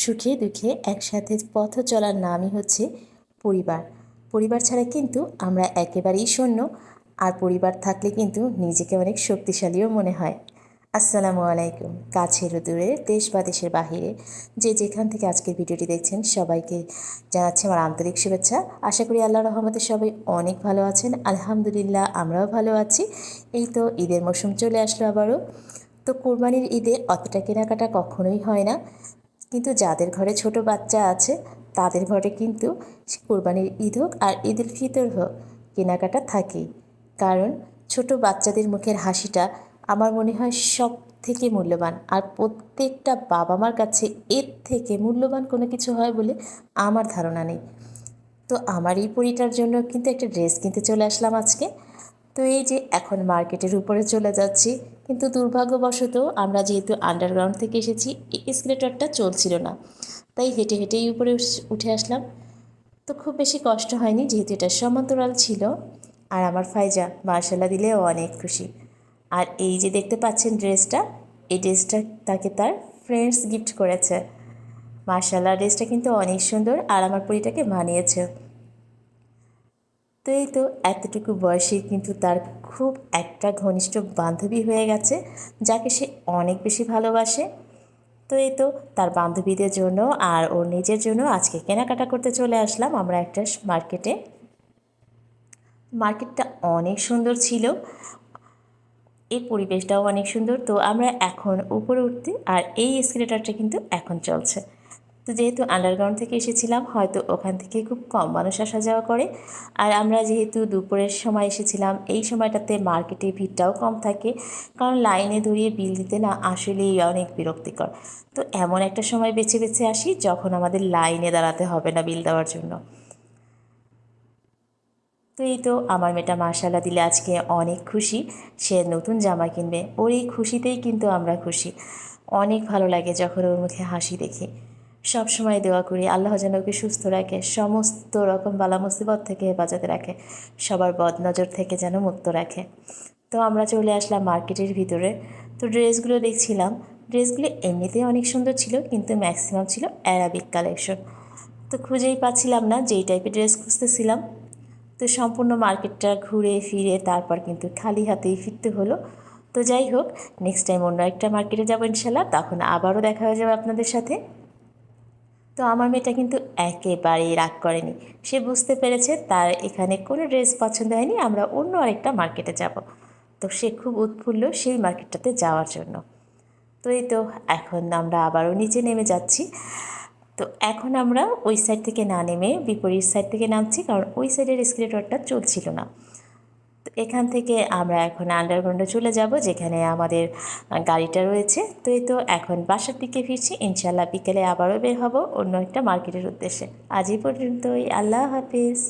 সুখে দুঃখে একসাথে পথ চলার নামই হচ্ছে পরিবার। পরিবার ছাড়া কিন্তু আমরা একেবারেই শূন্য, আর পরিবার থাকলে কিন্তু নিজেকে অনেক শক্তিশালীও মনে হয়। আসসালামু আলাইকুম। কাছের ও দূরের দেশ বা দেশের বাহিরে, যে যেখান থেকে আজকের ভিডিওটি দেখছেন সবাইকে জানাচ্ছি আমার আন্তরিক শুভেচ্ছা। আশা করি আল্লাহ রহমতে সবাই অনেক ভালো আছেন। আলহামদুলিল্লাহ, আমরাও ভালো আছি। এই তো ঈদের মৌসুম চলে আসলো আবারও। তো কোরবানির ঈদে অতটা কেনাকাটা কখনোই হয় না। কিন্তু যাদের ঘরে ছোট বাচ্চা আছে, তাদের ঘরে কিন্তু কোরবানির ঈদ হোক আর ঈদ উল ফিতর হোক, কেনাকাটা থাকেই। কারণ ছোট বাচ্চাদের মুখের হাসিটা আমার মনে হয় সব থেকে মূল্যবান। আর প্রত্যেকটা বাবা মার কাছে এর থেকে মূল্যবান কোনো কিছু হয় বলে আমার ধারণা নেই। তো আমার এই পরিটার জন্য কিন্তু একটা ড্রেস কিনতে চলে আসলাম আজকে। তো এই যে এখন মার্কেটের উপরে চলে যাচ্ছি, কিন্তু দুর্ভাগ্যবশত আমরা যেহেতু আন্ডারগ্রাউন্ড থেকে এসেছি এসকেলেটরটা চলছিল না। তাই হেঁটে হেঁটেই উপরে উঠে আসলাম। তো খুব বেশি কষ্ট হয়নি, যেহেতু এটা সমান্তরাল ছিল। আর আমার ফাইজা মার্শাল্লাহ দিলেও অনেক খুশি। আর এই যে দেখতে পাচ্ছেন ড্রেসটা, এই ড্রেসটা তাকে তার ফ্রেন্ডস গিফট করেছে। মার্শাল্লাহ, ড্রেসটা কিন্তু অনেক সুন্দর, আর আমার পরিটাকে মানিয়েছে। তো এই তো এতটুকু বয়সে কিন্তু তার খুব একটা ঘনিষ্ঠ বান্ধবী হয়ে গেছে, যাকে সে অনেক বেশি ভালোবাসে। তো এই তো তার বান্ধবীদের জন্য আর ওর নিজের জন্য আজকে কেনাকাটা করতে চলে আসলাম আমরা একটা মার্কেটে। মার্কেটটা অনেক সুন্দর ছিল, এর পরিবেশটাও অনেক সুন্দর। তো আমরা এখন উপরে উঠতে আর এই এসকেলেটারটা কিন্তু এখন চলছে। তো যেহেতু আন্ডারগ্রাউন্ড থেকে এসেছিলাম, হয়তো ওখান থেকে খুব কম মানুষ আসা যাওয়া করে। আর আমরা যেহেতু দুপুরের সময় এসেছিলাম, এই সময়টাতে মার্কেটে ভিড়টাও কম থাকে। কারণ লাইনে ধরিয়ে বিল দিতে না আসলেই অনেক বিরক্তিকর। তো এমন একটা সময় বেছে বেছে আসি যখন আমাদের লাইনে দাঁড়াতে হবে না বিল দেওয়ার জন্য। তো এই তো আমার মেয়েটা মাশাল্লাহ দিলে আজকে অনেক খুশি। সে নতুন জামা কিনবে, ওর এই খুশিতেই কিন্তু আমরা খুশি। অনেক ভালো লাগে যখন ওর মুখে হাসি দেখি। সব সময় দোয়া করি, আল্লাহ যেন ওকে সুস্থ রাখে, সমস্ত রকম বালা মুসিবত থেকে হেফাজতে রাখে, সবার বদনজর থেকে যেন মুক্ত রাখে। তো আমরা চলে আসলাম মার্কেটের ভিতরে। তো ড্রেসগুলো দেখছিলাম, ড্রেসগুলো এমনিতেই অনেক সুন্দর ছিল, কিন্তু ম্যাক্সিমাম ছিল অ্যারাবিক কালেকশন। তো খুঁজেই পাচ্ছিলাম না যেই টাইপের ড্রেস খুঁজতেছিলাম। তো সম্পূর্ণ মার্কেটটা ঘুরে ফিরে তারপর কিন্তু খালি হাতেই ফিরতে হলো। তো যাই হোক নেক্সট টাইম অন্য একটা মার্কেটে যাব ইনশাল্লাহ তখন আবারও দেখা হয়ে যাবে আপনাদের সাথে। তো আমার মেয়েটা কিন্তু একেবারেই রাগ করেনি। সে বুঝতে পেরেছে তার এখানে কোনো ড্রেস পছন্দ হয়নি, আমরা অন্য আরেকটা মার্কেটে যাব। তো সে খুব উৎফুল্ল সেই মার্কেটটাতে যাওয়ার জন্য। তো এই তো, এখন আমরা আবারও নিচে নেমে যাচ্ছি। তো এখন আমরা ওই সাইড থেকে না নেমে বিপরীত সাইড থেকে নামছি, কারণ ওই সাইডের এসকেলেটরটা চলছিল না। এখান থেকে আমরা এখন আন্ডারগ্রাউন্ডে চলে যাব, যেখানে আমাদের গাড়িটা রয়েছে। তো এই তো এখন বাসার দিকে ফিরছি ইনশাল্লাহ বিকেলে আবারও বের হব অন্য একটা মার্কেটের উদ্দেশ্যে। আজই পর্যন্তই, আল্লাহ হাফিজ।